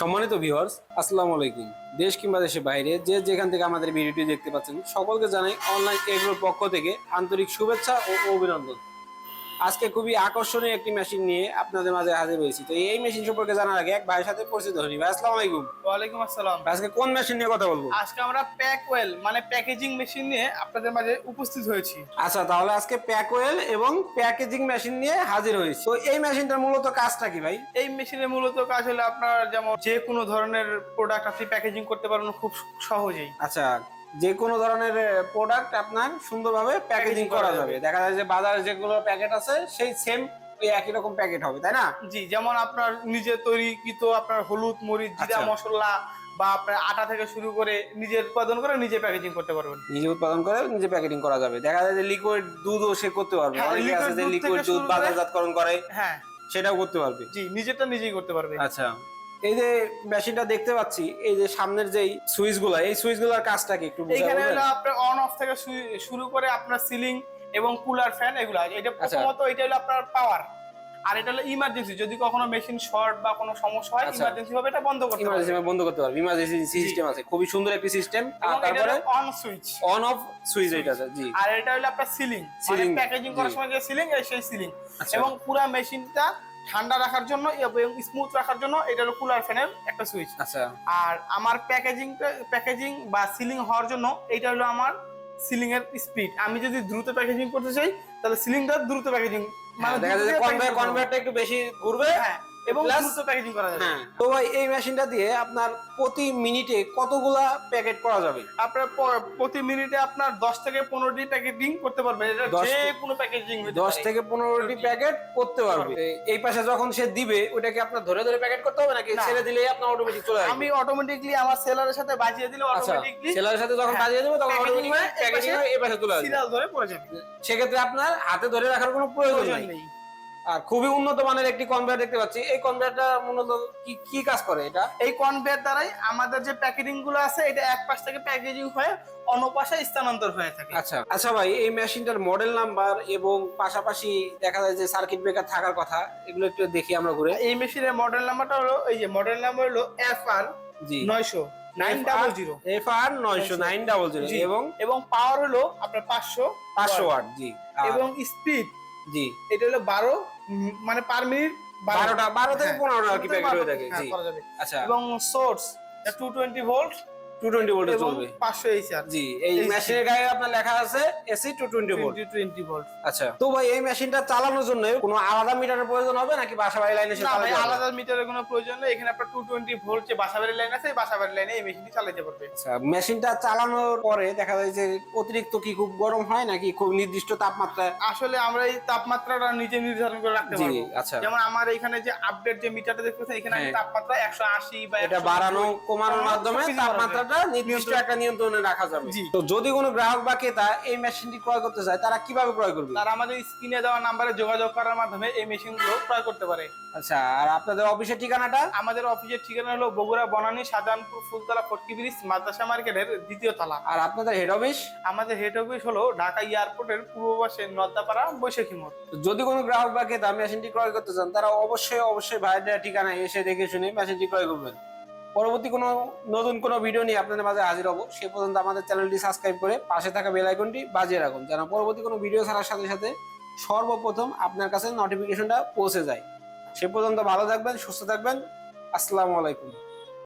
সম্মানিত ভিউয়ার্স আসসালামু আলাইকুম। দেশ কিংবা দেশের বাইরে যে যেখান থেকে আমাদের ভিডিওটি দেখতে পাচ্ছেন, সকলকে জানাই অনলাইন এগুলোর পক্ষ থেকে আন্তরিক শুভেচ্ছা ও অভিনন্দন। আজকে খুবই আকর্ষণীয় একটি মেশিন নিয়ে আপনাদের মাঝে হাজির হয়েছি। তো এই মেশিন সম্পর্কে জানার আগে এক ভাইয়ের সাথে পরিচিত হইনি ভাই আসসালামু আলাইকুম। ওয়ালাইকুম আসসালাম। আজকে কোন মেশিন নিয়ে কথা বলব? আজকে আমরা প্যাক ওয়েল মানে প্যাকেজিং মেশিন নিয়ে আপনাদের মাঝে উপস্থিত হয়েছি। আচ্ছা তাহলে আজকে প্যাকওয়েল এবং প্যাকেজিং মেশিন নিয়ে হাজির হয়েছি। তো এই মেশিনটার মূলত কাজটা কি ভাই? এই মেশিনের মূলত কাজ হলো আপনার যেমন যে কোনো ধরনের প্রোডাক্ট আপনি প্যাকেজিং করতে পারবেন খুব সহজেই। আচ্ছা যে কোনো ধরনের প্রোডাক্ট আপনার সুন্দরভাবে প্যাকেজিং করা যাবে। দেখা যায় যে বাজারে যেগুলো প্যাকেট আছে সেই সেম ওই একই রকম প্যাকেট হবে তাই না? জি যেমন আপনার নিজে তৈরিকৃত আপনার হলুদ মরিচ জিরা আচ্ছা। মশলা বা আপনার আটা থেকে শুরু করে নিজে উৎপাদন করে নিজে প্যাকেজিং করতে পারবেন। নিজে উৎপাদন করে নিজে প্যাকেটিং করা যাবে। দেখা যায় যে লিকুইড দুধও সে করতে পারবে। হ্যাঁ, অনেকে আছে যে লিকুইড দুধ করে- বাজারজাতকরণ করে হ্যাঁ। সেটাও করতে পারবে। জি নিজেরটা নিজেই করতে পারবে। আচ্ছা। এই যে মেশিনটা দেখতে পাচ্ছি এই যে সামনের যেই সুইচগুলা এই সুইচগুলার কাজটা কি একটু বলবেন? হলো আপনার অন অফ থেকে শুরু করে আপনার সিলিং এবং কুলার ফ্যান এগুলো। এটা আচ্ছা। প্রথমত এটা হলো আপনার পাওয়ার আর এটা হলো ইমার্জেন্সি যদি কখনো মেশিন শর্ট বা কোনো সমস্যা হয় আচ্ছা। ইমার্জেন্সি ভাবে এটা বন্ধ করতে ইমার্জেন্সি পারবে বন্ধ করতে পারবে ইমার্জেন্সি সিস্টেম আছে। খুবই সুন্দর একটি সিস্টেম এটা তারপরে on switch on off switch এটা আছে, জি। আর এটা হলো আপনার সিলিং মানে Ceiling, প্যাকেজিং করার সময় যে সিলিং সেই সিলিং আচ্ছা। এবং পুরো মেশিনটা ঠান্ডা রাখার জন্য এবং স্মুথ রাখার জন্য এটা হলো কুলার ফ্যানের একটা সুইচ আচ্ছা। আর আমার প্যাকেজিং প্যাকেজিং বা সিলিং হওয়ার জন্য এটা হলো আমার সিলিং এর স্পিড আমি যদি দ্রুত প্যাকেজিং করতে চাই তাহলে সিলিংটা দ্রুত প্যাকেজিং মানে দেখা যাচ্ছে কনভেয়ারটা একটু বেশি ঘুরবে। হ্যাঁ। এবং দ্রুত প্যাকেজিং করা যাবে। হ্যাঁ। তো ভাই এই মেশিনটা দিয়ে আপনার প্রতি মিনিটে কতগুলা প্যাকেট করা যাবে? আপনার প্রতি মিনিটে আপনার দশ থেকে পনেরোটি প্যাকেজিং করতে পারবেন। এটা যে কোনো প্যাকেজিং দশ থেকে পনেরোটি প্যাকেট করতে পারবে। এই- পাশে যখন সে দিবে ওটাকে আপনার ধরে ধরে প্যাকেট করতে হবে নাকি। ছেড়ে দিলেই আপনার অটোমেটিক চলে আসবে? আমি অটোমেটিকলি আমার সেলারের সাথে বাজিয়ে দিলে আচ্ছা অটোমেটিকলি সেলারের সাথে যখন হ্যাঁ, বাজিয়ে দেবে তখন packaging অটোমেটিক প্যাকেজিং এই পাশে চলে আসবে। সিরিয়াল ধরে পড়ে যাবে। সেক্ষেত্রে আপনার হাতে ধরে রাখার কোনো প্রয়োজন নেই। আর খুবই উন্নত মানের একটি কনভেয়ার দেখতে পাচ্ছি। এই কনভেয়ারটা মূলত কি কি কাজ করে এটা? এই কনভেয়ার দ্বারাই আমাদের যে প্যাকেজিংগুলো আছে এটা এক পাশ থেকে প্যাকেজিং হয়ে অন্য পাশে স্থানান্তর হয়ে থাকে। আচ্ছা আচ্ছা ভাই এই মেশিনটার মডেল নাম্বার এবং পাশাপাশি দেখা যায় যে সার্কিট ব্রেকার থাকার কথা এগুলো একটু দেখি আমরা ঘুরে। এই মেশিনের মডেল নাম্বারটা হলো এই যে মডেল নাম্বার হলো এফ আর জি। নয়শো nine double zero F R নয়শো নাইন ডাবল জিরো এবং এবং পাওয়ার হলো আপনার পাঁচশো পাঁচশো ওয়াট। জি। এবং স্পিড জি। এটা হলো বারো মানে পার মিনিট বারোটা বারো থেকে হ্যাঁ, পনেরোটা আর কি প্যাকেট হয়ে থাকে হ্যাঁ, জি আচ্ছা। এবং source two twenty volt two twenty ভোল্টে এবং চলবে। পাঁচশো এইচআর জি এই মেশিনের গায়ে আপনার লেখা আছে AC two twenty volt twenty volt আচ্ছা। তো ভাই এই মেশিনটা চালানোর জন্য কোনো আলাদা মিটারের প্রয়োজন হবে নাকি বাসা বাড়ি লাইনে আলাদা মিটারের কোনো প্রয়োজন নেই। এখানে আপনার টু টোয়েন্টি ভোল্ট যে বাসাবাড়ির লাইন আছে এই বাসাবাড়ির লাইনে এই মেশিনটি চালাতে পারবে। আচ্ছা মেশিনটা চালানোর পরে দেখা যায় যে অতিরিক্ত কি খুব গরম হয় নাকি খুব নির্দিষ্ট তাপমাত্রা? আসলে আমরা এই তাপমাত্রাটা নিজে নির্ধারণ করে রাখতে পারব। আচ্ছা। যেমন আমার এখানে যে আপডেট যে মিটারটা দেখতেছেন এখানে আমি হ্যাঁ। তাপমাত্রা একশো আশি বা এটা বাড়ানো কমানোর মাধ্যমে সবকিছু যাবে। নির্দিষ্ট একটা নিয়ন্ত্রণে রাখা যাবে। তো যদি কোনো গ্রাহক বা ক্রেতা এই মেশিনটি ক্রয় করতে চায় তারা কীভাবে ক্রয় করবে? তারা আমাদের স্ক্রিনে দেওয়া নাম্বারে যোগাযোগ করার মাধ্যমে এই মেশিনগুলো ক্রয় করতে পারে। আচ্ছা আর আপনাদের অফিসের ঠিকানাটা? আমাদের অফিসের ঠিকানা হলো বগুড়া বনানী শাহজাহানপুর ফুলতলা ফটকি ব্রিজ মাদ্রাসা মার্কেটের দ্বিতীয় তলা। আর আপনাদের হেড অফিস আমাদের হেড অফিস হলো ঢাকা এয়ারপোর্টের পূর্ব পাশে নদ্দাপাড়া বৈশাখী মোড়। যদি কোনো গ্রাহক বা ক্রেতা মেশিনটি ক্রয় করতে চান তারা অবশ্যই অবশ্যই ভাইদের ঠিকানায় এসে দেখে শুনে মেশিনটি ক্রয় করবেন। পরবর্তী কোনো নতুন কোনো ভিডিও নিয়ে আপনাদের মাঝে হাজির হব। সে পর্যন্ত আমাদের চ্যানেলটি সাবস্ক্রাইব করে পাশে থাকা বেল আইকনটি বাজিয়ে রাখুন, যেন পরবর্তী কোনো ভিডিও ছাড়ার সাথে সাথে সর্বপ্রথম আপনার কাছে নোটিফিকেশনটা পৌঁছে যায়। সে পর্যন্ত ভালো থাকবেন, সুস্থ থাকবেন। আসসালামু আলাইকুম।